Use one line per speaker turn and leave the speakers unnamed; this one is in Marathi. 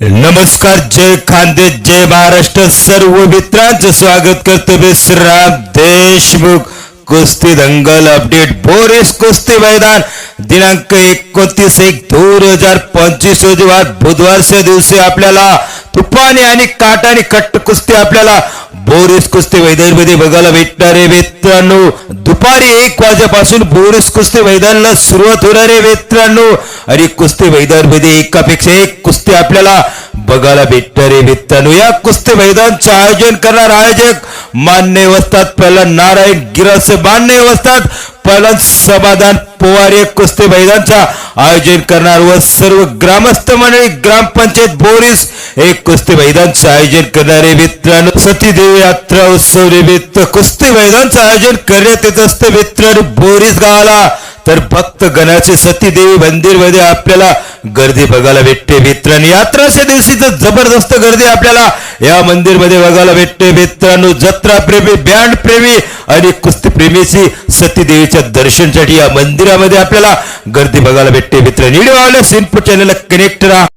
नमस्कार जय खानदे जय महाराष्ट्र सर्व मित्रांचं स्वागत करतो विश्राम देशमुख कुस्ती दंगल अपडेट बोरेस कुस्ती मैदान दिनांक एकोणतीस एक दोन हजार पंचवीस रोजी वार बुधवारच्या दिवशी आपल्याला तुफानी आणि काटाने कट्ट कुस्ती आपल्याला बोरिस कुस्ती मैदानमध्ये बघायला भेटणार आहे मित्रांनो. दुपारी एक वाजेपासून बोरिस कुस्ती मैदानाला सुरुवात होणार आहे मित्रांनो. आणि कुस्ती मैदानमध्ये एकापेक्षा एक कुस्ती आपल्याला बघायला भेटणार आहे मित्रांनो. या कुस्ती मैदानचे आयोजन करणार आयोजक मान्य वस्तात पहिला नारायण गिरासे. मान्य वस्तात पहिला समाधान पवार एक कुस्ती मैदानचा आयोजन करणार व सर्व ग्रामस्थ मंडळी ग्रामपंचायत बोरीस एक कुस्ती मैदानचं आयोजन करणारे मित्रांनो सतीदेव यात्रा उत्सव निमित्त कुस्ती मैदानचं आयोजन करण्यात येत असतं. मित्रांनो बोरीस गावाला तर भक्त गणाचे सतीदेवी मंदिरमध्ये आपल्याला गर्दी बघायला भेटते. मित्रांनो यात्राच्या दिवशी तर जबरदस्त गर्दी आपल्याला या मंदिरमध्ये बघायला भेटते. मित्रांनो जत्रा प्रेमी बँड प्रेमी आणि कुस्ती प्रेमीची सतीदेवीच्या दर्शनसाठी या मंदिरामध्ये आपल्याला गर्दी बघायला भेटते मित्रांनो व्हिडिओ आवडल्यास इनपुट चॅनलला कनेक्ट राहा